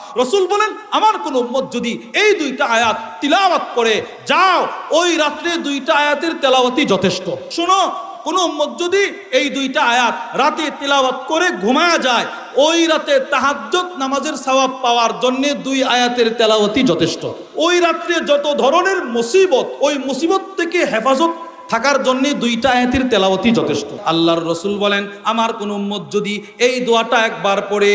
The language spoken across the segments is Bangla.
রসুল বলেন, আমার কোন উম্মত যদি এই দুইটা আয়াত তিলাওয়াত করে, যাও, ওই রাত্রে দুইটা আয়াতের তেলাওয়াতই যথেষ্ট। শোনো, কোন উম্মত যদি এই দুইটা আয়াত রাতে তিলাওয়াত করে ঘুমায়া যায়, ওই রাতে তাহাজ্জত নামাজের সওয়াব পাওয়ার জন্য দুই আয়াতের তেলাওয়াতই যথেষ্ট। ওই রাত্রে যত ধরনের মুসিবত, ওই মুসিবত থেকে হেফাজত থাকার জন্য দুইটা আয়াতের তেলাওয়াতই যথেষ্ট। আল্লাহর রসুল বলেন, আমার কোন উম্মত যদি এই দোয়াটা একবার পড়ে,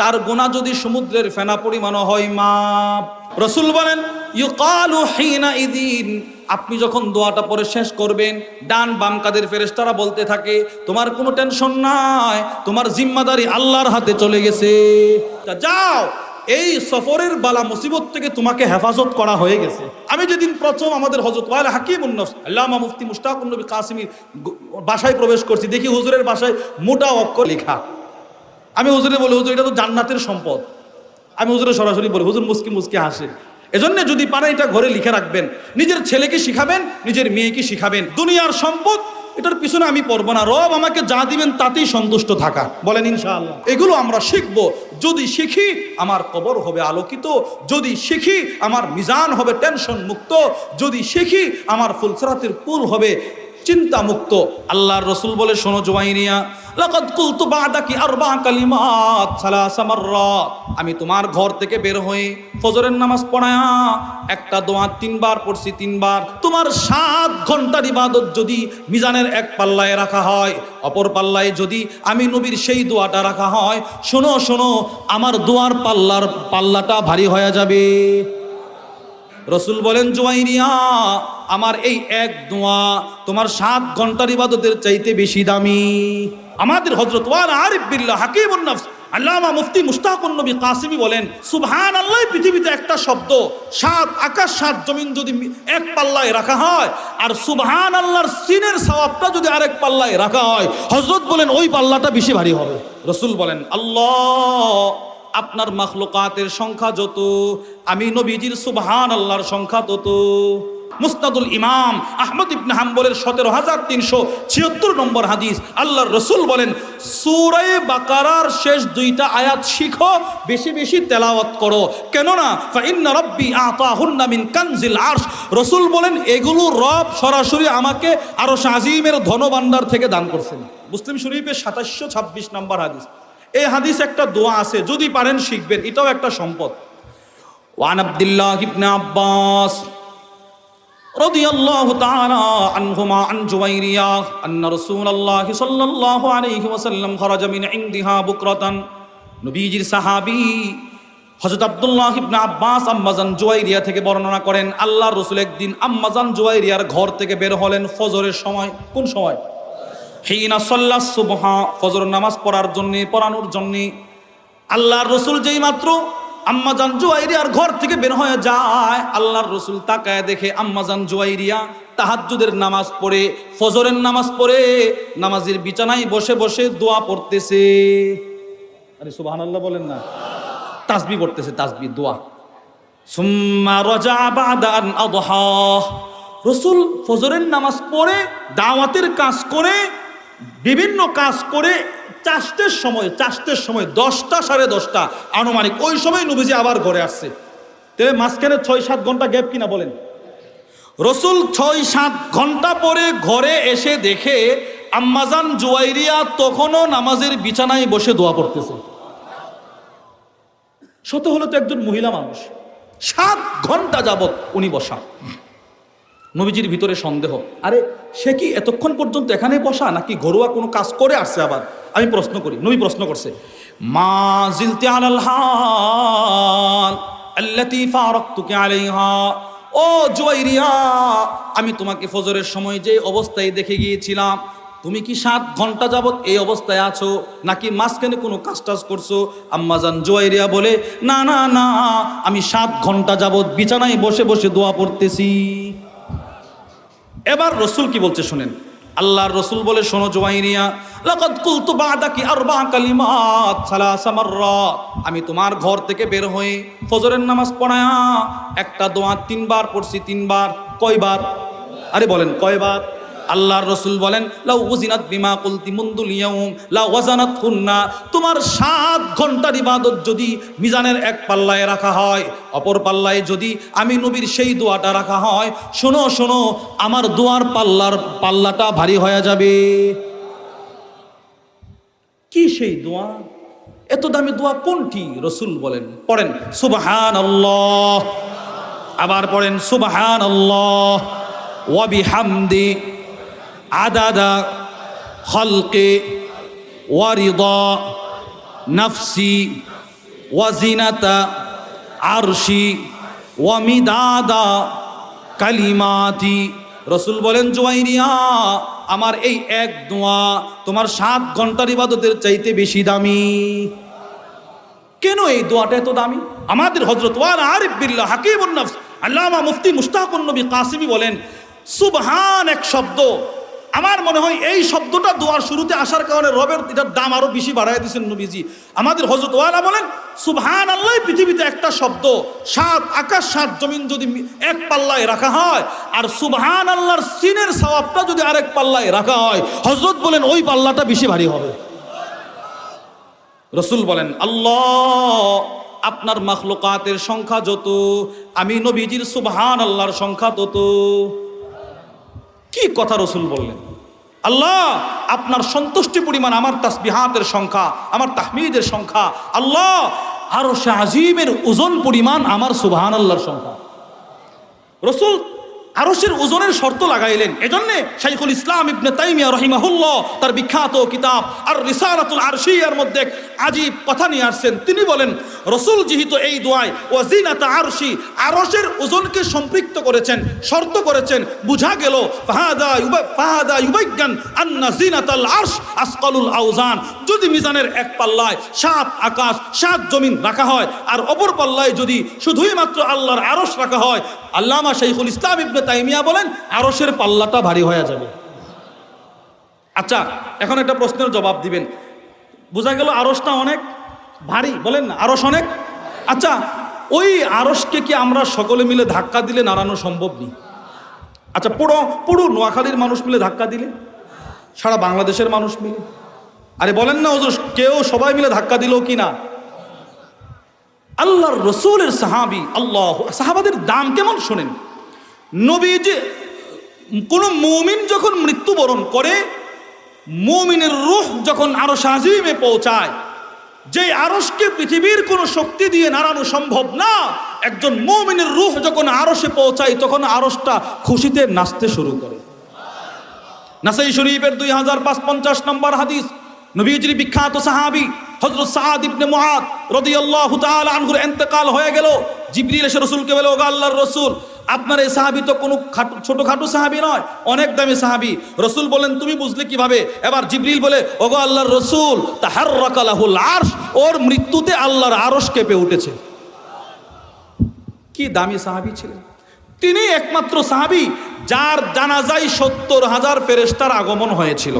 তার গোনা যদি সমুদ্রের ফেনা পরিমাণ হয় মাপ রসুল বলেন, ইউকালু হিনা ইদিন। আপনি যখন দোয়াটা পরে শেষ করবেন, ডান বাম কাদের ফেরেশতারা বলতে থাকে, তোমার কোনো টেনশন নাই, তোমার জিম্মাদারি আল্লাহর হাতে চলে গেছে। যাও এই সফরের বালা মুসিবত থেকে তোমাকে হেফাজত করা হয়ে গেছে। আমি যেদিন প্রথম আমাদের হজরত ওয়াল হাকিম উন্নফ আল্লামা মুফতি মুশতাক নবী কাসিমির বাসায় প্রবেশ করছি, দেখি হুজুরের বাসায় মোটা অক্ষর লেখা। আমি হুজুরে বলি, হুজুর, এটা তো জান্নাতের সম্পদ। আমি হুজুরে সরাসরি বলি, হুজুর, মুসকি মুসকি হাসে। এজন্য যদি পারেন এটা ঘরে লিখে রাখবেন। নিজের ছেলেকে শিখাবেন, নিজের মেয়েকে শিখাবেন। দুনিয়ার সম্পদ এটার পিছনে আমি পড়ব না। রব আমাকে যা দিবেন তাতেই সন্তুষ্ট থাকা। বলেন ইনশাআল্লাহ। এগুলো আমরা শিখব। যদি শিখি, আমার কবর হবে আলোকিত। যদি শিখি, আমার মিজান হবে টেনশন মুক্ত। যদি শিখি, আমার ফুলসরাতের পুল হবে চিন্তা মুক্ত। আল্লাহর রসুল বলে, শোনো জোয়াইনিয়া লাকাদ কুলতু বাদাকি আরবা কালিমাত সালাসা মাররাত আমি তোমার ঘর থেকে বের হয়ে ফজরের নামাজ পড়ায়া একটা দোয়া তিনবার পড়ছি তিনবার। তোমার সাত ঘণ্টার ইবাদত যদি মিজানের এক পাল্লায় রাখা হয়, অপর পাল্লায় যদি আমি নবীর সেই দোয়াটা রাখা হয়, শোনো শোনো, আমার দোয়ার পাল্লার পাল্লাটা ভারী হয়ে যাবে। রসুল বলেন জুয়াইরিয়া আমার এই এক দোয়া তোমার সাত ঘণ্টার ইবাদতের চাইতে বেশি দামি। আমাদের হজরত ওয়ান আরিফ বিল্লাহ হাকিমুন নফস, আল্লামা মুফতি মুস্তাকুন নবী কাসিমি বলেন সুবহান আল্লাহ পৃথিবীতে একটা শব্দ, সাত আকাশ, সাত জমিন যদি এক পাল্লায় রাখা হয়, আর সুবহান আল্লাহর সিনের সওয়াবটা যদি আরেক পাল্লায় রাখা হয় হজরত বলেন ওই পাল্লাটা বেশি ভারী হবে। রসুল বলেন, আল্লাহ, আপনার মাখলুকাতের সংখ্যা যত, আমি নবীজির সুবহান আল্লাহর সংখ্যা তত। মুস্তাদুল ইমাম আহমদ ইবনে হাম্বলের সতেরো হাজার তিনশো ছিয়াত্তর নম্বর হাদিস। আল্লাহর রসুল বলেন সুরাই বাকারার শেষ দুইটা আয়াত শিখো, বেশি বেশি তেলাওয়াত করো। কেননা, ফাইন্না রব্বি আতাহুন্না কানজিল আরশ। রসুল বলেন, এগুলো রব সরাসরি আমাকে আরও আজিমের ধনভাণ্ডার থেকে দান করছেন। মুসলিম শরীফের সাতাশশো ছাব্বিশ নম্বর হাদিস। এই হাদিস একটা দোয়া আছে, যদি পারেন শিখবেন, এটাও একটা সম্পদ। ওয়ান আব্দুল্লাহ ইবনে আব্বাস رضي الله تعالى عنهما عن جويرية أن رسول الله صلى الله عليه وسلم خرج من عندها بكرة নবীজির সাহাবী হযরত আব্দুল্লাহ ইবনে আব্বাস আম্মাজান জুয়াইরিয়া থেকে বর্ণনা করেন আল্লাহর রাসূল একদিন আম্মাজান জুয়াইরিয়ার ঘর থেকে বের হলেন ফজরের সময় কোন সময় হিনা সল্লা সুবহা ফজর নামাজ পড়ার জন্যে পড়ানোর জন্যে আল্লাহর রসুল যেই মাত্র আম্মাজান জুয়াইরিয়ার ঘর থেকে বের হয়ে যায়। আল্লাহর রসুল তাকায় দেখে আম্মাজান জুয়াইরিয়া তাহাজ্জুদের নামাজ পড়ে, ফজরের নামাজ পড়ে, নামাজের বিছানায় বসে বসে দোয়া পড়তেছে। আরে সুবহানাল্লাহ বলেন না। তাসবি পড়তেছে, তাসবি, দোয়া। সুম্মা রজা বাদা আন আদহা। রসুল ফজরের নামাজ পড়ে, দাওয়াতের কাজ করে, বিভিন্ন কাজ করে চাষতের সময় চাষতের সময়, দশটা সাড়ে দশটা আনুমানিক। ওই সময় নবীজি আবার ঘরে আসছে। তাহলে মাঝখানে ছয় সাত ঘণ্টা গ্যাপ কিনা বলেন। রসুল ছয় সাত ঘণ্টা পরে ঘরে এসে দেখে আম্মাজান জুয়াইরিয়া তখনও নামাজের বিছানায় বসে দোয়া পড়তেছে। শত হলো তো একজন মহিলা মানুষ। সাত ঘণ্টা যাবত উনি বসা। নবীজির ভিতরে সন্দেহ। আরে, সে কি এতক্ষণ পর্যন্ত এখানে বসা, নাকি ঘরোয়া কোনো কাজ করে আসছে আবার? আমি প্রশ্ন করি, নবী প্রশ্ন করছে, মা জিলতে ও জুয়াইরিয়া, আমি তোমাকে ফজরের সময় যে অবস্থায় দেখে গিয়েছিলাম, তুমি কি সাত ঘণ্টা যাবৎ এই অবস্থায় আছো, নাকি মাঝখানে কোনো কাজ টাজ করছ? আম্মাজান জুয়াইরিয়া বলে, না না না, আমি সাত ঘণ্টা যাবৎ বিছানায় বসে বসে দোয়া পড়তেছি। এবার রসুল কি বলছে শোনেন? আল্লাহর রসুল বলে, শোনো জোয়াইনিয়া লাকাদ কুলতু বাদাকি আরবা কালিমাত সালাসা মাররাত আমি তোমার ঘর থেকে বের হয়ে ফজরের নামাজ পড়ায়া একটা দোয়া তিনবার পড়ছি, তিনবার। কয়বার? আরে বলেন, কয়বার? আল্লাহর রসুল বলেন, লাউ উজিনাত বিমা কুলতি মুন্দুল ইয়াউম, লা ওয়াজানাত হুন্না তোমার সাত ঘণ্টার ইবাদত যদি মিজানের এক পাল্লায় রাখা হয়, অপর পাল্লায় যদি আমি নবীর সেই দোয়াটা রাখা হয়, শোনো শোনো, আমার দোয়ার পাল্লার পাল্লাটা ভারী হয়ে যাবে। কি সেই দোয়া? এত দামি দোয়া কোনটি? রসুল বলেন, পড়েন সুবহান আল্লাহ আবার পড়েন সুবহান আল্লাহ ওয়াবিহামদি আদাদা খলকে ওয়ারিদা নফসি ওয়াজিনাতা আরশি ওয়ামিদাদা কালিমাতি। রসুল বলেন, জোয়াইরিয়া, আমার এই এক দোয়া তোমার সাত ঘণ্টার ইবাদতের চাইতে বেশি দামি। কেন এই দোয়াটা এত দামি? আমাদের হজরত ওয়ান আরিফ বিল্লাহ হাকিমুন নফস, আল্লামা মুফতি মুস্তাকুন নবী কাসিমি বলেন, সুবহান এক শব্দ আমার মনে হয় এই শব্দটা দোয়ার শুরুতে আসার কারণে রবের এটার দাম আরও বেশি বাড়াই দিয়েছেন নবীজি। আমাদের হজরত ওয়ালা বলেন সুবহান আল্লাহ পৃথিবীতে একটা শব্দ, সাত আকাশ, সাত জমিন যদি এক পাল্লায় রাখা হয়, আর সুবহান আল্লাহর সিনের সওয়াবটা যদি আরেক পাল্লায় রাখা হয় হজরত বলেন, ওই পাল্লাটা বেশি ভারী হবে। রসুল বলেন, আল্লাহ, আপনার মাখলুকাতের সংখ্যা যত, আমি নবীজির সুবহান আল্লাহর সংখ্যা তত। কি কথা রসুল বললেন? আল্লাহ, আপনার সন্তুষ্টি পরিমাণ আমার তাসবিহাতের সংখ্যা, আমার তাহমিদের সংখ্যা। আল্লাহ আরও শাহজিমের ওজন পরিমাণ আমার সুবাহান আল্লাহর সংখ্যা। রসুল আরসের ওজনের শর্ত লাগাইলেন। এজন্যে শাইখুল ইসলাম ইবনে তাইমিয়া রহিমাহুল্লাহ তার বিখ্যাত কিতাব আর রিসালাতুল আরশিয়ার মধ্যে আজীব কথা নিয়ে আসছেন। তিনি বলেন, রসুল যেহেতু এই দোয়ায় ওয়াজিনাতা আরশি, আরশের ওজনকে সম্পৃক্ত করেছেন, শর্ত করেছেন, বুঝা গেল, ফাহাদা ইউবা- ফাহাদা ইউবাইজ্ঞান আন্না জিনাতাল আরশ আসকালুল আউজান। যদি মিজানের এক পাল্লায় সাত আকাশ, সাত জমিন রাখা হয়, আর অপর পাল্লায় যদি শুধুই মাত্র আল্লাহর আরশ রাখা হয় আল্লামা শাইখুল ইসলাম ইবনে তাইমিয়া বলেন, আরশের পাল্লাটা ভারী হয়ে যাবে। আচ্ছা এখন একটা প্রশ্নের জবাব দিবেন। বোঝা গেল আরসটা অনেক ভারী, বলেন না আরস অনেক? আচ্ছা ওই আরসকে কি আমরা সকলে মিলে ধাক্কা দিলে নাড়ানো সম্ভব নেই আচ্ছা পুরো পুরো নোয়াখালীর মানুষ মিলে ধাক্কা দিলে? সারা বাংলাদেশের মানুষ মিলে? আরে বলেন না ওজোর কেউ সবাই মিলে ধাক্কা দিল কি না আল্লাহর রসুলের সাহাবি, আল্লাহ, সাহাবাদের দাম কেমন শোনেন? নবী যে কোনো মুমিন যখন মৃত্যুবরণ করে, মৌমিনের রুহ যখন আরও সাজিমে পৌঁছায় যে আরসকে পৃথিবীর কোনো শক্তি দিয়ে নাড়ানো সম্ভব না, একজন মৌমিনের রুহ যখন আরসে পৌঁছায়, তখন আরসটা খুশিতে নাচতে শুরু করে। নাসাই শরীফের দুই হাজার পাঁচ পঞ্চাশ নম্বর হাদিস নবীজির বিখ্যাত সাহাবি হজরত সাদ ইবনে মুআদ রাদিয়াল্লাহু তাআলা আনহুর ইন্তেকাল হয়ে গেল। জিবরিল এসে রাসূলকে বলে, ওগো আল্লাহর রাসূল, আপনার এই সাহাবি তো কোনো খাটো, ছোটখাটো সাহাবি নয়, অনেক দামি সাহাবি। রসুল বলেন তুমি বুঝলে কীভাবে? এবার জিবরিল বলে, ওগো আল্লাহর রসুল, তাহাররাকা লাহুল আরশ, ওর মৃত্যুতে আল্লাহর আরশ কেঁপে উঠেছে। কি দামি সাহাবি ছিলেন। তিনি একমাত্র সাহাবি যার জানাজাই সত্তর হাজার ফেরেস্তার আগমন হয়েছিল।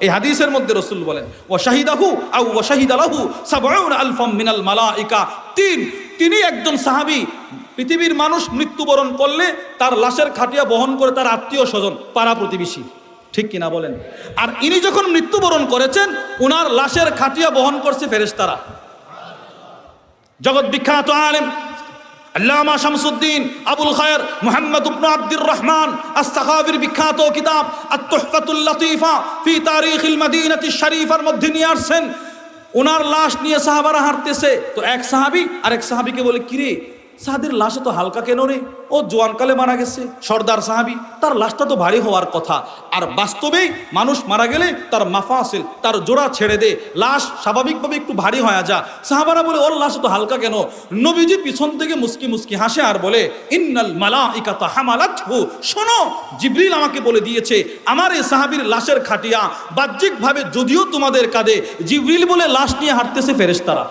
এই হাদিসের মধ্যে রসুল বলেন ও শাহিদাহু আউ ও শাহিদ আলাহু সাবাউন আলফাম মিনাল মালাইকা। তিন, তিনি একজন সাহাবি, পৃথিবীর মানুষ মৃত্যুবরণ করলে তার লাশের খাটিয়া বহন করে তার আত্মীয় স্বজন, পাড়া প্রতিবেশী। ঠিক কিনা বলেন? আর ইনি যখন মৃত্যুবরণ করেছেন, উনার লাশের খাটিয়া বহন করছে ফেরেশতারা। জগৎ বিখ্যাত আলেম আল্লামা শামসুদ্দিন আবুল খায়ের মোহাম্মদ ইবনু আব্দুর রহমান আস্তাখাবির বিখ্যাত কিতাব আত-তুহফাতুল লতিফা ফি তারিখিল মদিনাতি শরীফার মধ্যে নিয়ে আসছেন। ওনার লাশ নিয়ে সাহাবারা হাঁটতেছে। তো এক সাহাবি আর এক সাহাবিকে বলে, কিরে সাহাদের লাশে তো হালকা কেন রে? ও জোয়ানকালে মারা গেছে, সর্দার সাহাবি। তার লাশটা তো ভারী হওয়ার কথা। আর বাস্তবেই মানুষ মারা গেলে তার মাফাসিল তার জোড়া ছেড়ে দে। লাশ স্বাভাবিকভাবে একটু ভারী হয়ে যা। সাহাবারা বলে, ওর লাশ তো হালকা কেন? নবীজি পিছন থেকে মুস্কি মুস্কি হাসে আর বলে, ইন্নাল মালা মালাইকাতা হামালাতহু। শোনো, জিবরিল আমাকে বলে দিয়েছে, আমার এই সাহাবীর লাশের খাটিয়া বাহ্যিকভাবে যদিও তোমাদের কাঁধে। জিবরিল বলে, লাশ নিয়ে হাঁটতেছে ফেরেশতারা।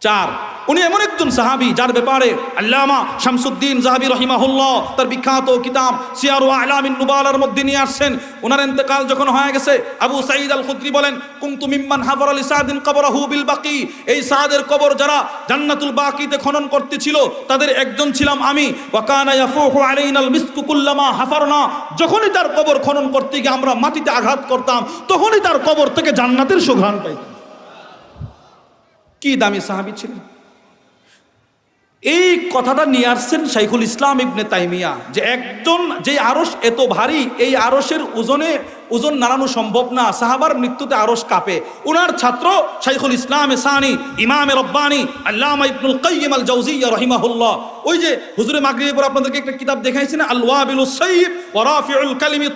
চার উনি এমন একজন সাহাবি যার ব্যাপারে আল্লামা শামসুদ্দিন জাহাবি রহিমাহুল্লাহ তার বিখ্যাত কিতাব সিয়ার আলামিন নুবালার মধ্যে নিয়ে আসছেন। ওনার ইন্তেকাল যখন হয়ে গেছে, আবু সাঈদ আল খুদ্রি বলেন, কুনতু মিম্মান হাফর আলী সাদিন কবরাহু বিল বাকি। এই সাদের কবর যারা জান্নাতুল বাকিতে খনন করতেছিল, তাদের একজন ছিলাম আমি। ওয়াকানা ইয়াফুহু আলাইনাল মিসকু কুল্লামা হাফারনা। যখনই তার কবর খনন করতে গিয়ে আমরা মাটিতে আঘাত করতাম, তখনই তার কবর থেকে জান্নাতের সুঘ্রাণ পাইতাম। কি দামি সাহাবী ছিলেন? এই কথাটা নিয়ে আসছেন শাইখুল ইসলাম ইবনে তাইমিয়া যে একজন, যে আরস এত ভারী, এই আরসের ওজনে ওজন নাড়ানো সম্ভব না। সাহাবার মৃত্যুতে আরস কাঁপে। ওনার ছাত্র শাইখুল ইসলাম সানি ইমাম রব্বানি, আল্লামা ইবনুল কাইয়িম আল জাওজিয়া রহিমাহুল্লাহ। ওই যে হুজুরে মাগরিবের আপনাদেরকে একটা কিতাব দেখাইছি না আল ওয়াবিলুস সাইয়্যিব ওয়া রাফিউল কালিমিত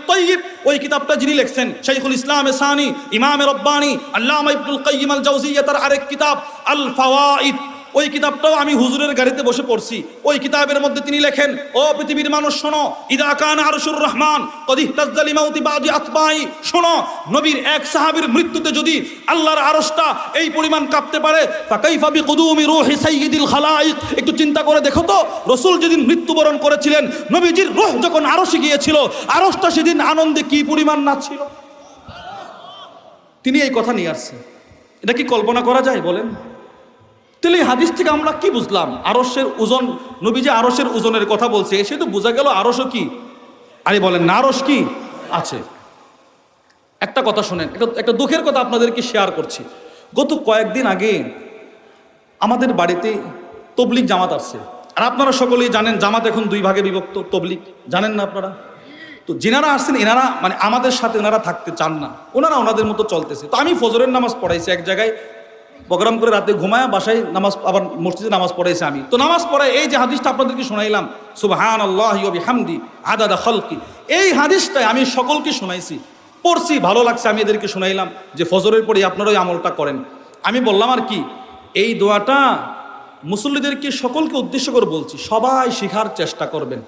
ওই কিতাবটা যিনি লিখছেন, শাইখুল ইসলাম সানি ইমাম রব্বানি, আল্লামা ইবনুল কাইয়িম আল জাওজিয়া তার আরেক কিতাব আল ফাওয়াইদ ওই কিতাবটাও আমি হুজুরের গাড়িতে বসে পড়ছি। ওই কিতাবের মধ্যে তিনি লেখেন, ও পৃথিবীর মানুষ, শোনো, ইদা কান আরশুর রহমান শোনো, নবীর এক সাহাবীর মৃত্যুতে যদি আল্লাহর আরশটা এই পরিমাণ কাঁপতে পারে একটু চিন্তা করে দেখো তো, রসুল যেদিন মৃত্যুবরণ করেছিলেন, নবীজির রূহ যখন আরশে গিয়েছিল, আরশটা সেদিন আনন্দে কি পরিমাণ নাচছিল? তিনি এই কথা নিয়ে আসছেন। এটা কি কল্পনা করা যায় বলেন? তাহলে এই হাদিস থেকে আমরা কি বুঝলাম? আরসের ওজন নবী যে আরসের ওজনের কথা বলছে। সে তো বোঝা গেল আরসও কি? আরে বলেন, না আরস কি? আছে। একটা কথা শোনেন, একটা একটা দুঃখের কথা আপনাদেরকে শেয়ার করছি। গত কয়েকদিন আগে আমাদের বাড়িতে তবলিক জামাত আসছে। আর আপনারা সকলেই জানেন, জামাত এখন দুই ভাগে বিভক্ত তবলিক জানেন না আপনারা? তো যেনারা আসছেন, এনারা মানে আমাদের সাথে এনারা থাকতে চান না। ওনারা ওনাদের মতো চলতেছে। তো আমি ফজরের নামাজ পড়াইছি এক জায়গায় প্রোগ্রাম করে রাতে ঘুমায়, বাসায় নামাজ, আবার মসজিদে নামাজ পড়াইছি আমি। তো নামাজ পড়ে, এই যে হাদিসটা আপনাদেরকে শোনাইলাম সুবহান আল্লাহ হামদি আদাদা খলকি। এই হাদিসটাই আমি সকলকে শোনাইছি। পড়ছি, ভালো লাগছে, আমি এদেরকে শোনাইলাম যে ফজরের পরে আপনারা ওই আমলটা করেন। আমি বললাম আর কি, এই দোয়াটা মুসল্লিদেরকে সকলকে উদ্দেশ্য করে বলছি, সবাই শেখার চেষ্টা করবেন।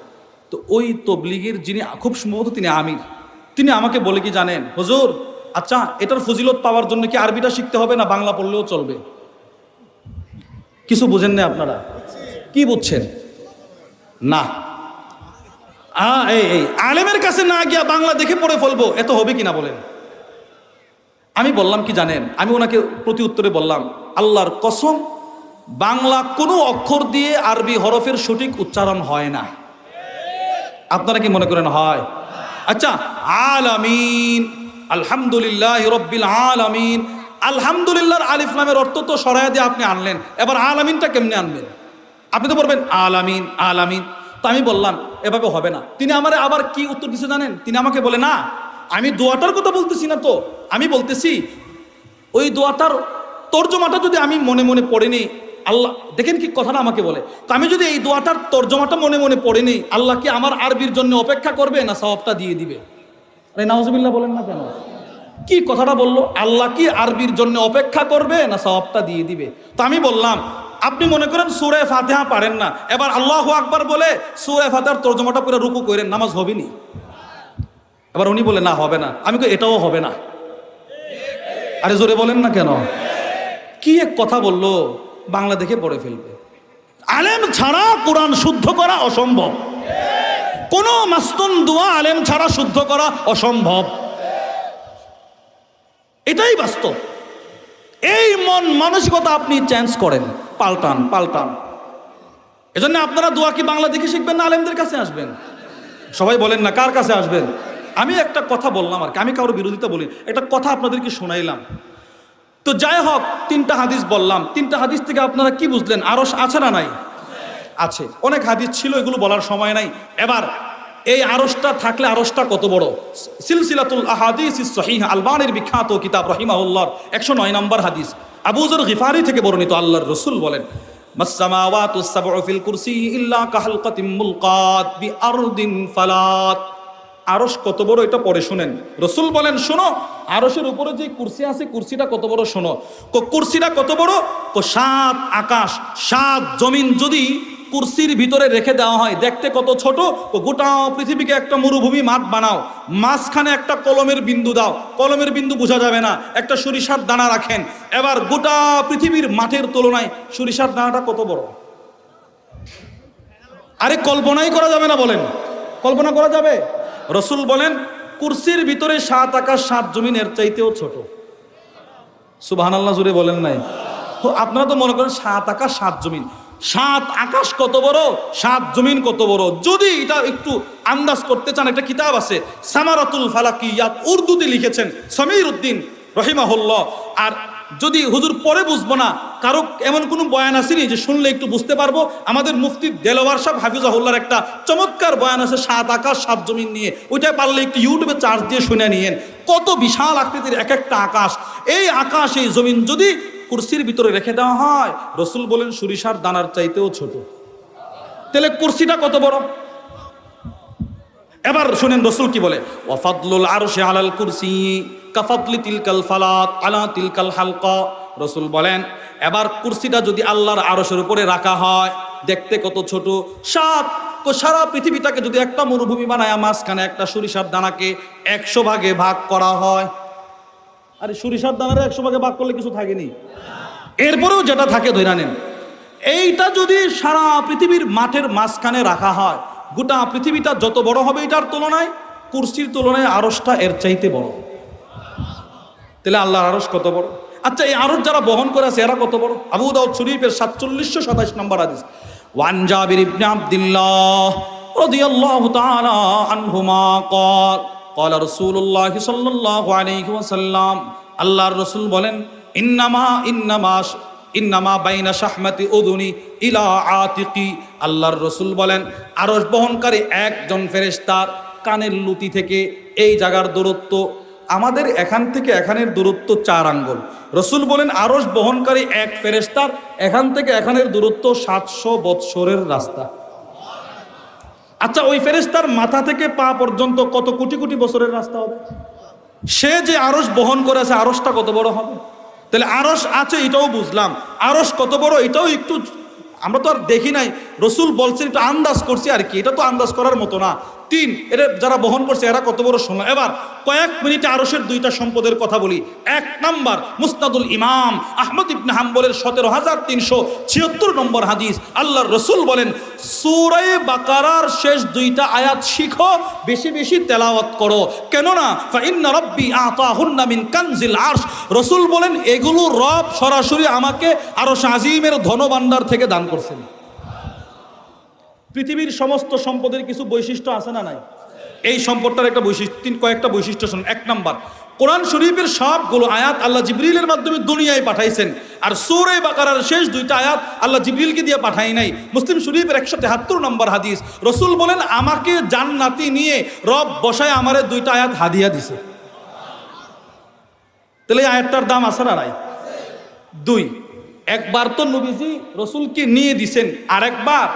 তো ওই তবলিগের যিনি, খুব সম্ভবত তিনি আমির। তিনি আমাকে বলে কি জানেন, হুজুর আচ্ছা এটার ফজিলত পাওয়ার জন্য কি আরবিটা শিখতে হবে না বাংলা পড়লেও চলবে? কিছু বুঝেন না আপনারা? কি বুঝছেন? না। এই এই, আলেমের কাছে না গিয়া বাংলা দেখে পড়ে ফেলব এত হবে কিনা বলেন? আমি বললাম কি জানেন? আমি ওনাকে প্রতি উত্তরে বললাম, আল্লাহর কসম, বাংলা কোনো অক্ষর দিয়ে আরবি হরফের সঠিক উচ্চারণ হয় না। আপনারা কি মনে করেন হয়? আচ্ছা আলামিন। আলহামদুলিল্লাহ রব্বিল আলামিন। আলহামদুলিল্লাহর আলিফ নামের অর্থ তো সরাই দিয়ে আপনি আনলেন। এবার আলামিনটা কেমনে আনবেন? আপনি তো বলবেন, আলামিন আলামিন। তো আমি বললাম, এভাবে হবে না। তিনি আমার আবার কি উত্তর দিছে জানেন? তিনি আমাকে বলে, না, আমি দোয়াটার কথা বলতেছি না তো। আমি বলতেছি, ওই দোয়াটার তর্জমাটা যদি আমি মনে মনে পড়ে নিই, আল্লাহ দেখেন কি কথাটা আমাকে বলে। তো আমি যদি এই দোয়াটার তর্জমাটা মনে মনে পড়ে নিই, আল্লাহ কি আমার আরবির জন্য অপেক্ষা করবে না সওয়াবটা দিয়ে দিবে? আরে নাউজুবিল্লাহ বলেন না কেন? কি কথাটা বলল? আল্লাহ কি আরবির জন্য অপেক্ষা করবে না সওয়াবটা দিয়ে দিবে? তো আমি বললাম, আপনি মনে করেন সুরে ফাতেহা পারেন না। এবার আল্লাহ আকবার বলে সুরে ফাতেহার তর্জমাটা পুরো রুকু করেন, নামাজ হবে নি এবার উনি বলে, না, হবে না। আমি কই, এটাও হবে না। আরে জোরে বলেন না কেন? কি এক কথা বলল? বাংলা দেখে পড়ে ফেলবে। আলেম ছাড়া কোরআন শুদ্ধ করা অসম্ভব। কোনো মাস্তুন দোয়া আলেম ছাড়া শুদ্ধ করা অসম্ভব। এটাই বাস্তব। এই মন মানসিকতা আপনি চেঞ্জ করেন, পাল্টান পাল্টান। এজন্য আপনারা দোয়া কি বাংলা দেখে শিখবেন না আলেমদের কাছে আসবেন? সবাই বলেন না, কার কাছে আসবেন? আমি একটা কথা বললাম আর কি, আমি কারোর বিরোধিতা বলি একটা কথা আপনাদেরকে শোনাইলাম। তো যাই হোক, তিনটা হাদিস বললাম। তিনটা হাদিস থেকে আপনারা কি বুঝলেন? আরও আছে না নাই? আছে। অনেক হাদিস ছিল, এগুলো বলার সময় নাই। এবার এই আরসটা থাকলে আরসটা কত বড়? সিলসিলাতুল আহাদিস সহিহ, আলবানের বিখ্যাত কিতাব রহিমাউল্লাহর একশো নয় নম্বর হাদিস। আবুজর গিফারি থেকে বর্ণিত আল্লাহর রসুল বলেন মাসসামাওয়াতু সাবউ ফিল কুরসি ইল্লা কাহালকাতিম মুলকাত বিআরদিন ফালাত। আরস কত বড় এটা পরে শুনেন। রসুল বলেন, শোনো, আরসের উপরে যে কুরসি আছে, কুরসিটা কত বড় শোনো। কুরসিটা কত বড়? সাত আকাশ, সাত জমিন যদি কুরসির ভিতরে রেখে দেওয়া হয়। দেখতে কত ছোট, তো গোটা পৃথিবীকে একটা মরুভূমি মাঠ বানাও। মাঝখানে একটা কলমের বিন্দু দাও। কলমের বিন্দু বোঝা যাবে না। একটা সরিষার দানা রাখেন। এবার গোটা পৃথিবীর মাঠের তুলনায় সরিষার দানাটা কত বড়? আরে কল্পনাই করা যাবে না বলেন। কল্পনা করা যাবে? রসুল বলেন, কুরসির ভিতরে সাত আকাশ, সাত জমিন, এর চাইতেও ছোট। সুবাহান আল্লাহ জুড়ে বলেন নাই। আপনারা তো মনে করেন সাত আকাশ, সাত জমিন। সাত আকাশ কত বড়, সাত জমিন কত বড়। যদি এটা একটু আন্দাজ করতে চান, একটা কিতাব আছে, সামারাতুল ফালাকিয়াত উর্দুতে লিখেছেন সমীর উদ্দিন রহিমাহুল্লাহ। আর যদি হুজুর পরে বুঝব না, কারও এমন কোনো বয়ান আসেনি যে শুনলে একটু বুঝতে পারব? আমাদের মুফতি দেলোয়ার সাহেব হাফিজাহুল্লার একটা চমৎকার বয়ান আছে, সাত আকাশ, সাত জমিন নিয়ে। ওইটা পারলে একটু ইউটিউবে চার্জ দিয়ে শুনে নিয়েন। কত বিশাল আকৃতির এক একটা আকাশ। এই আকাশ, এই জমিন যদি কুরসির ভিতরে রেখে দেওয়া হয়। রসুল বলেন, সরিষার দানার চাইতেও ছোট। তাহলে কুরসিটা কত বড়? এবার শুনেন, রসুল কি বলে? ওয়াফাদলুল আরশে আলাল কুরসি কাফাদলি তিলকাল ফালাত আলা তিলকাল হালকা। রসুল বলেন, এবার কুরসিটা যদি আল্লাহর আরশের উপরে রাখা হয়, দেখতে কত ছোট? সাত। সারা পৃথিবীটাকে যদি একটা মরুভূমি বানায়, মাঝখানে একটা সরিষার দানাকে একশো ভাগে ভাগ করা হয়। আরে সরিষার দানারে একশো ভাগে ভাগ করলে কিছু থাকেনি এরপরেও যেটা থাকে ধরে নেন এইটা যদি সারা পৃথিবীর মাঠের মাঝখানে রাখা হয় গোটা পৃথিবীটা যত বড় হবে এটার তুলনায় কুরসির তুলনায় আরসটা এর চাইতে বড় তাহলে আল্লাহর আরস কত বড় আচ্ছা এই আরস যারা বহন করে আছে এরা কত বড় আবু দাউদ শরীফের সাতচল্লিশশো সাতাশ নম্বর হাদিস ওয়ান জাবির ইবনে আব্দুল্লাহ রাদিয়াল্লাহু তাআলা আনহুমা قال قال رسول الله صلى الله عليه وسلم আল্লাহর রাসূল বলেন ইন্নামা ইন্নামা ইন্নামা বাইনা শাহমাতি উদুনি ইলা আতিকি আল্লাহর রসুল বলেন আরস বহনকারী একজন ফেরেশতার কানের লুতি থেকে এই জায়গার দূরত্ব আমাদের এখান থেকে এখানের দূরত্ব চার আঙ্গুল রসুল বলেন আরস বহনকারী এক ফেরেশতার এখান থেকে এখানের দূরত্ব সাতশো বৎসরের রাস্তা আচ্ছা ওই ফেরেশতার মাথা থেকে পা পর্যন্ত কত কোটি কোটি বছরের রাস্তা হবে? সে যে আরস বহন করে আছে আরসটা কত বড় হবে? তাহলে আরস আছে, এটাও বুঝলাম। আরস কত বড়, এটাও একটু আমরা তো আর দেখি নাই। রসুল বলছেন এটা আন্দাজ করছি আর কি। এটা তো আন্দাজ করার মতো না। তিন, এটা যারা বহন করছে, এরা কত বড় সময় এবার কয়েক মিনিটে আরসের দুইটা সম্পদের কথা বলি। এক নাম্বার, মুস্তাদুল ইমাম আহমদ ইবনে হাম্বলের সতেরো হাজার তিনশো ছিয়াত্তর নম্বর হাদিস। আল্লাহর রসুল বলেন সুরাই বাকারার শেষ দুইটা আয়াত শিখো, বেশি বেশি তেলাওয়াত করো। কেননা ফাইন্না রব্বি আতাহুন্না মিন কানজিল আরশ। রসুল বলেন, এগুলো রব সরাসরি আমাকে আরও আজিমের ধনভাণ্ডার থেকে দান করছেন। পৃথিবীর সমস্ত সম্পদের কিছু বৈশিষ্ট্য আছে না নাই? এই সম্পদটার একটা বৈশিষ্ট্য, তিন কয়েকটা বৈশিষ্ট্য শুনুন। এক নাম্বার, কোরআন শরীফের সবগুলো আয়াত আল্লাহ জিবরিলের মাধ্যমে দুনিয়ায় পাঠাইছেন। আর সৌরে বাকারার শেষ দুইটা আয়াত আল্লাহ জিবরিলকে দিয়ে পাঠাই নাই। মুসলিম শরীফের একশো তেহাত্তর নম্বর হাদিস, রসুল বলেন, আমাকে জান্নাতি নিয়ে রব বসায় আমারে দুইটা আয়াত হাদিয়া দিছে। তাহলে আয়াতটার দাম আছে না নাই? দুই, একবার তো নবীজি রসুলকে নিয়ে দিছেন আর একবার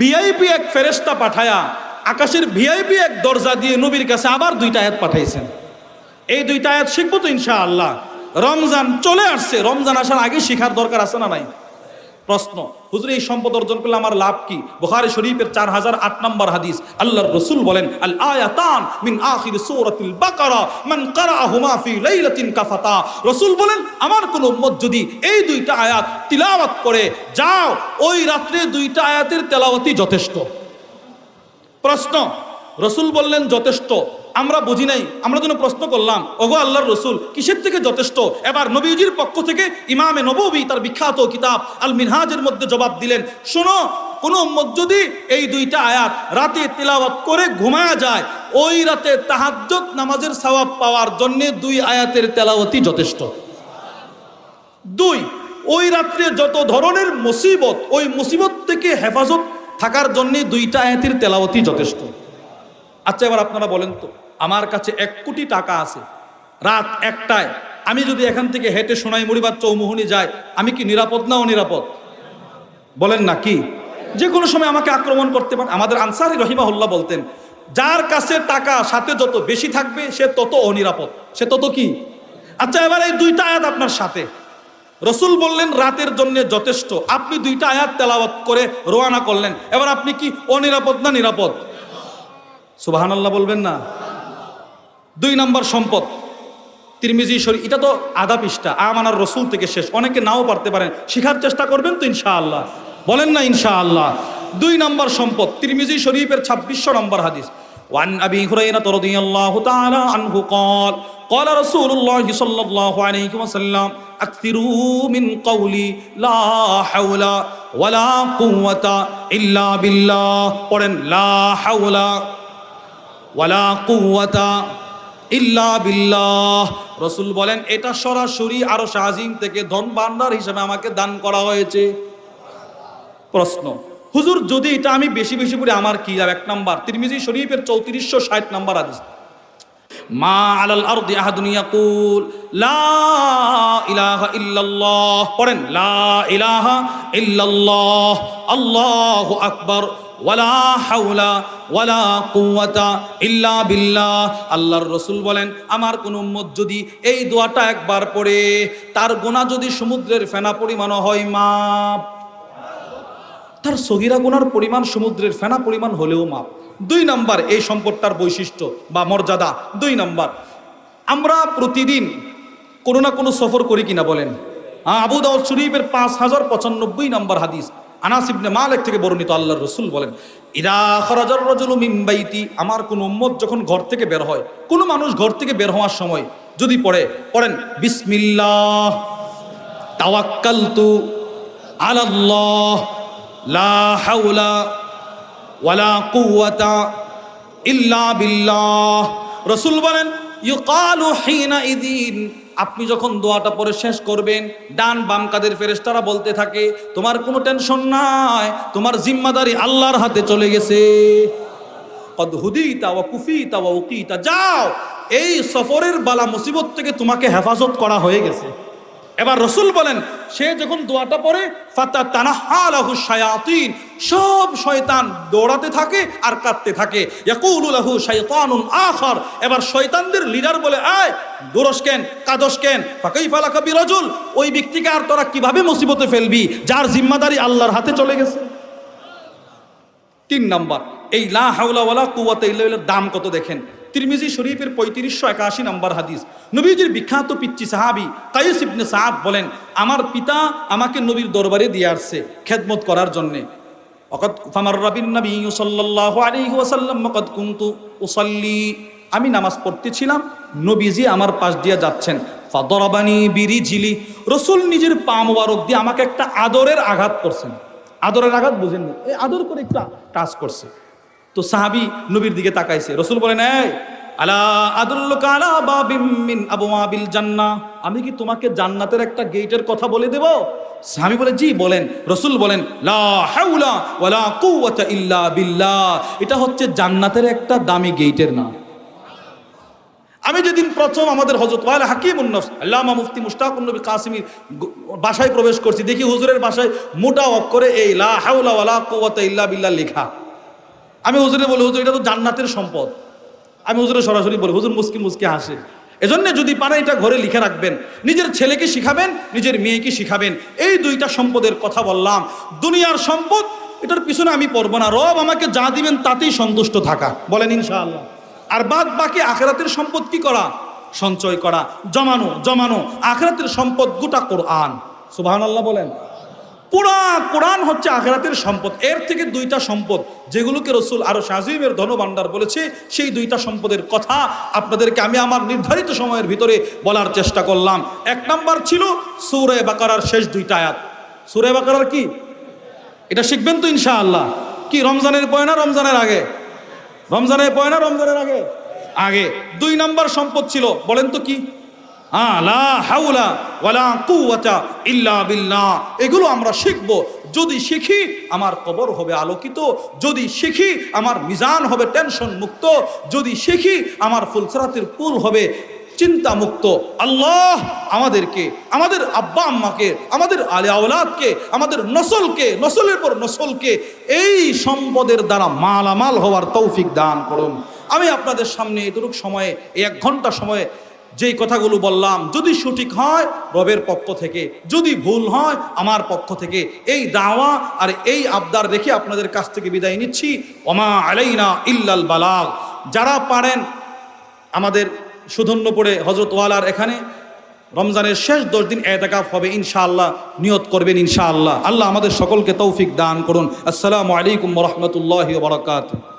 ভিআইপি এক ফেরেস্তা পাঠায়া আকাশের ভিআইপি এক দরজা দিয়ে নবীর কাছে আবার দুইটা আয়াত পাঠাইছেন। এই দুইটা আয়াত শিখব তো ইনশাআল্লাহ। রমজান চলে আসছে। রমজান আসার আগে শিখার দরকার আছে না নাই? প্রশ্ন, হুজুর, এই সম্পদ অর্জন করলে আমার লাভ কি? বুখারী শরীফের চার হাজার আট নম্বর হাদিস, আল্লাহর রসুল বলেন আল আয়াতান মিন আখির সূরাতিল বাকারা মান কারাহুমা ফি লাইলাতিন কাফাতা। রসুল বলেন, আমার কোন উম্মত যদি এই দুইটা আয়াত তিলাওয়াত করে, যাও, ওই রাত্রে দুইটা আয়াতের তেলাওয়াতই যথেষ্ট। প্রশ্ন, রসুল বললেন যথেষ্ট। আমরা বুঝি নাই, আমরা যেন প্রশ্ন করলাম, ওগো আল্লাহর রসুল, কিসের থেকে যথেষ্ট? এবার নবীজির পক্ষ থেকে ইমামে নবী তার বিখ্যাত কিতাব আল মিনহাজের মধ্যে জবাব দিলেন, শোনো, কোন উম্মত যদি এই দুইটা আয়াত রাতে তিলাওয়াত করে ঘুমায়া যায়, ওই রাতে তাহাজ্জত নামাজের সওয়াব পাওয়ার জন্য দুই আয়াতের তেলাওয়াতই যথেষ্ট। দুই, ওই রাত্রে যত ধরনের মুসিবত, ওই মুসিবত থেকে হেফাজত থাকার জন্য দুইটা আয়াতের তেলাওয়াতই যথেষ্ট। আচ্ছা এবার আপনারা বলেন তো আমার কাছে এক কোটি টাকা আছে। রাত একটায় আমি যদি এখান থেকে হেঁটে সোনাই মুড়িবার চৌমুহনি যাই, আমি কি নিরাপদ না অনিরাপদ? বলেন না কি? যে কোনো সময় আমাকে আক্রমণ করতে পারে। আমাদের আনসারি রহিমাহুল্লাহ বলতেন, যার কাছে টাকা, সাথে যত বেশি থাকবে, সে তত অনিরাপদ। সে তত কি? আচ্ছা এবার এই দুইটা আয়াত আপনার সাথে। রসুল বললেন, রাতের জন্য যথেষ্ট। আপনি দুইটা আয়াত তেলাওয়াত করে রোয়ানা করলেন। এবার আপনি কি অনিরাপদ না নিরাপদ? সুবাহান আল্লাহ বলবেন না? দুই নাম্বার সম্পদ তিরমিজি শরীফ এটা তো আধা পৃষ্ঠা আমানার রসুল থেকে শেষ অনেকে নাও পারতে পারেন শিখার চেষ্টা করবেন তো ইনশাআল্লাহ বলেন না ইনশাআল্লাহ দুই নাম্বার সম্পদ তিরমিজি শরীফের ছাব্বিশশো নম্বর হাদিস وعن أبي هريرة رضي الله تعالى عنه قال قال رسول الله صلى الله عليه وسلم أكثروا من قولي لا حول ولا قوة إلا بالله قرن لا حول ওয়ালা কুওয়াতা ইল্লা বিল্লাহ। রসুল বলেন, এটা সরাসরি আরও শাহিম থেকে ধন ভান্ডার হিসেবে আমাকে দান করা হয়েছে। প্রশ্ন, হুজুর, যদি এটা আমি বেশি বেশি করে, আমার কি লাভ? এক নাম্বার, তিরমিজি শরীফের চৌত্রিশশো ষাট নাম্বার আদিস মা আলাল আরদি আহাদুন ইয়াকুল, লা ইলাহা ইল্লাল্লাহ। পড়েন, লা ইলাহা ইল্লাল্লাহ, আল্লাহু আকবার, ওয়ালা হাওলা ওয়ালা কুওয়াতা ইল্লা বিল্লাহ। আল্লাহর রসুল বলেন, আমার কোন উম্মত যদি এই দোয়াটা একবার পড়ে, তার গোনা যদি সমুদ্রের ফেনা পরিমাণও হয়, মাপ। তার সগিরা গুনার পরিমাণ সমুদ্রের ফেনা পরিমাণ হলেও মাপ। দুই নাম্বার, এই সম্পদটার বৈশিষ্ট্য বা মর্যাদা। দুই নাম্বার, আমরা প্রতিদিন কোনো না কোনো সফর করি কিনা বলেন। আবু দাউদ শরীফের পাঁচ হাজার পঁচানব্বই নাম্বার হাদিস আনাস ইবনে মালিক থেকে বর্ণিত আল্লাহর রসুল বলেন ইরা রজুল আমার কোন উম্মত যখন ঘর থেকে বের হয়, কোনো মানুষ ঘর থেকে বের হওয়ার সময় যদি পড়ে, পড়েন, বিসমিল্লাহ, তাওয়াক্কালতু আলাল্লাহ, লা হাওলা ওয়ালা কুওয়াতা ইল্লা বিল্লাহ রসুল বলেন, ইউকালু হিনা ইদিন আপনি যখন দোয়াটা পরে শেষ করবেন, ডান বাম কাদের ফেরেস্তারা বলতে থাকে, তোমার কোনো টেনশন নাই, তোমার জিম্মাদারি আল্লাহর হাতে চলে গেছে। যাও, এই সফরের বালা মুসিবত থেকে তোমাকে হেফাজত করা হয়ে গেছে। এবার রসুল বলেন, সে যখন দোয়াটা পড়ে, ফাতা তানাহালাহু শায়াতিন, সব শয়তান দৌড়াতে থাকে আর কাঁদতে থাকে। ইয়াকুলু লাহু শাইতানুন আখার। এবার শয়তানদের লিডার বলে, আয়, দোরস কেন, কাদস কেন? ফাকাইফা লাকা বিরাজুল, ওই ব্যক্তিকে আর তোরা কীভাবে মুসিবতে ফেলবি? যার জিম্মাদারি আল্লাহর হাতে চলে গেছে। তিন নাম্বার, এই লা হাওলা ওয়ালা কুওয়াতা ইল্লা দাম কত দেখেন? তিরমিজি শরীফের পঁয়ত্রিশশো একাশি নম্বর হাদিস। নবীজির বিখ্যাত পিচ্চি সাহাবি কাইস ইবনে সাহাব বলেন, আমার পিতা আমাকে নবীর দরবারে দিয়ে আসছে খেদমত করার জন্যে। অকত ফামার রাবিন নবী সাল্লাল্লাহু আলাইহি ওয়াসাল্লাম মকদ কুনতু উসাল্লি। আমি নামাজ পড়তেছিলাম, নবীজি আমার পাশ দিয়ে যাচ্ছেন। ফাদরাবানি বিরিজিলি। রসুল নিজের পা মোবারক দিয়ে আমাকে একটা আদরের আঘাত করছেন। আদরের আঘাত বুঝেননি। এই আদর করে একটা টাচ করছে। তো সাহাবি নবীর দিকে তাকাইছে। রসুল বলেন, এই, আলা আদুল্লুকা আলা বাবিম মিন আবওয়াবিল জান্নাহ আমি কি তোমাকে জান্নাতের একটা গেটের কথা বলে দেব? সাহাবি বলে, জি, বলেন। রসুল বলেন, লা হাওলা ওয়ালা কুওয়াতা ইল্লা বিল্লাহ। এটা হচ্ছে জান্নাতের একটা দামি গেটের নাম। আমি যেদিন প্রথম আমাদের হজরত ওয়াল হাকিম উন্নফ আল্লামা মুফতি মুশতাকুন নবী কাসিমির বাসায় প্রবেশ করছি, দেখি হুজুরের বাসায় মোটা অক্ষরে এই লা হাওলা ওয়ালা কুওয়াতা ইল্লা বিল্লাহ লেখা। আমি হুজুরে বলি, হুজুর, এটা তো জান্নাতের সম্পদ। আমি হুজুরে সরাসরি বলি, হুজুর, মুসকি মুসকি হাসে। এজন্য যদি পারেন এটা ঘরে লিখে রাখবেন। নিজের ছেলেকে শিখাবেন, নিজের মেয়েকে শিখাবেন। এই দুইটা সম্পদের কথা বললাম। দুনিয়ার সম্পদ, এটার পিছনে আমি পড়ব না। রব আমাকে যা দিবেন তাতেই সন্তুষ্ট থাকা। বলেন ইনশাআল্লাহ। আর বাদ বাকি আখেরাতের সম্পদ কি করা? সঞ্চয় করা। জমানো জমানো। আখেরাতের সম্পদ গোটা কোরআন। সুবাহান আল্লাহ বলেন। পুরা কোরআন হচ্ছে আখেরাতের সম্পদ। এর থেকে দুইটা সম্পদ যেগুলোকে রসুল আরও শাহিমের ধনভাণ্ডার বলেছে, সেই দুইটা সম্পদের কথা আপনাদেরকে আমি আমার নির্ধারিত সময়ের ভিতরে বলার চেষ্টা করলাম। এক নাম্বার ছিল সুরে বাকারার শেষ দুইটা আয়াত। সুরে বাকারার কি? এটা শিখবেন তো ইনশাআল্লাহ। কি, রমজানের পয় না রমজানের আগে? রমজানের পয় না রমজানের আগে? আগে। দুই নাম্বার সম্পদ ছিল, বলেন তো কি? এগুলো আমরা শিখব। যদি শিখি, আমার কবর হবে আলোকিত। যদি শিখি, আমার মিজান হবে টেনশন মুক্ত। যদি শিখি, আমার ফুলসরাতের পুল হবে চিন্তা মুক্ত। আল্লাহ আমাদেরকে, আমাদের আব্বা আম্মাকে, আমাদের আলে আওলাদকে, আমাদের নসলকে, নসলের পর নসলকে, এই সম্পদের দ্বারা মালামাল হওয়ার তৌফিক দান করুন। আমি আপনাদের সামনে এতটুক সময়ে, এক ঘণ্টা সময়ে যেই কথাগুলো বললাম, যদি সঠিক হয়, রবের পক্ষ থেকে। যদি ভুল হয়, আমার পক্ষ থেকে। এই দাওয়া আর এই আবদার রেখে আপনাদের কাছ থেকে বিদায় নিচ্ছি। ওমা আলাইনা ইল্লাল বালাগ। যারা পারেন আমাদের সুধন্যপুরে হজরত ওয়ালার এখানে, রমজানের শেষ দশ দিন এতেকাফ হবে, ইনশাআল্লাহ। নিয়ত করবেন, ইনশাআল্লাহ। আল্লাহ আমাদের সকলকে তৌফিক দান করুন। আসসালামু আলাইকুম রহমতুল্লাহ বারকাত